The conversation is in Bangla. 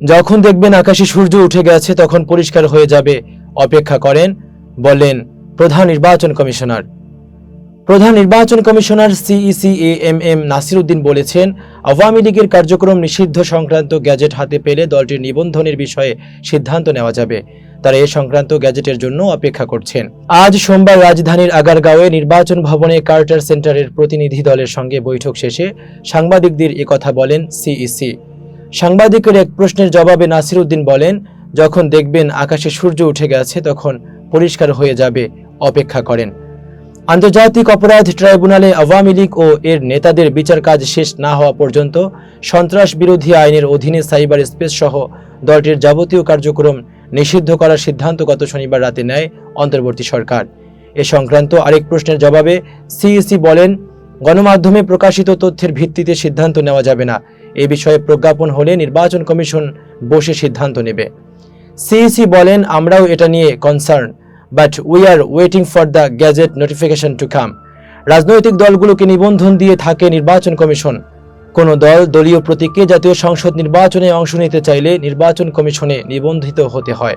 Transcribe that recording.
যখন দেখবেন আকাশে সূর্য উঠে গেছে, তখন পরিষ্কার হয়ে যাবে। অপেক্ষা করেন, বললেন, প্রধান নির্বাচন কমিশনার। প্রধান নির্বাচন commissioner CEC A M M Nasiruddin বলেছেন, আওয়ামী লীগের কার্যক্রম নিষিদ্ধ সংক্রান্ত গ্যাজেট হাতে পেলে দলটির নিবন্ধনের বিষয়ে সিদ্ধান্ত নেওয়া যাবে। তারা এ সংক্রান্ত গ্যাজেটের জন্য অপেক্ষা করছেন। আজ সোমবার রাজধানীর আগারগাঁওয়ে নির্বাচন ভবনে কার্টার সেন্টারের প্রতিনিধি দলের সঙ্গে বৈঠক শেষে সাংবাদিকদের কথা বলেন সিইসি সাংবাদিকের এক প্রশ্নের জবাবে নাসির উদ্দিন বলেন, যখন দেখবেন আকাশে সূর্য উঠে গেছে, তখন পরিষ্কার হয়ে যাবে, অপেক্ষা করেন। আন্তর্জাতিক অপরাধ ট্রাইব্যুনালে আওয়ামী লীগ ও এর নেতাদের বিচার কাজ শেষ না হওয়া পর্যন্ত সন্ত্রাস বিরোধী আইনের অধীনে সাইবার স্পেস সহ দলটির যাবতীয় কার্যক্রম নিষিদ্ধ করার সিদ্ধান্ত গত শনিবার রাতে নেয় অন্তর্বর্তী সরকার। এ সংক্রান্ত আরেক প্রশ্নের জবাবে সিইসি বলেন গণমাধ্যমে প্রকাশিত তথ্যের ভিত্তিতে সিদ্ধান্ত নেওয়া যাবে না। এ বিষয়ে প্রজ্ঞাপন হলে নির্বাচন কমিশন বসে সিদ্ধান্ত নেবে। সিইসি বলেন, আমরাও এটা নিয়ে concern but we are waiting for the gazette notification to come রাজনৈতিক দলগুলোকে নিবন্ধন দিয়ে থাকে নির্বাচন কমিশন। কোনো দল দলীয় প্রতীকে জাতীয় সংসদ নির্বাচনে অংশ নিতে চাইলে নির্বাচন কমিশনে নিবন্ধিত হতে হয়।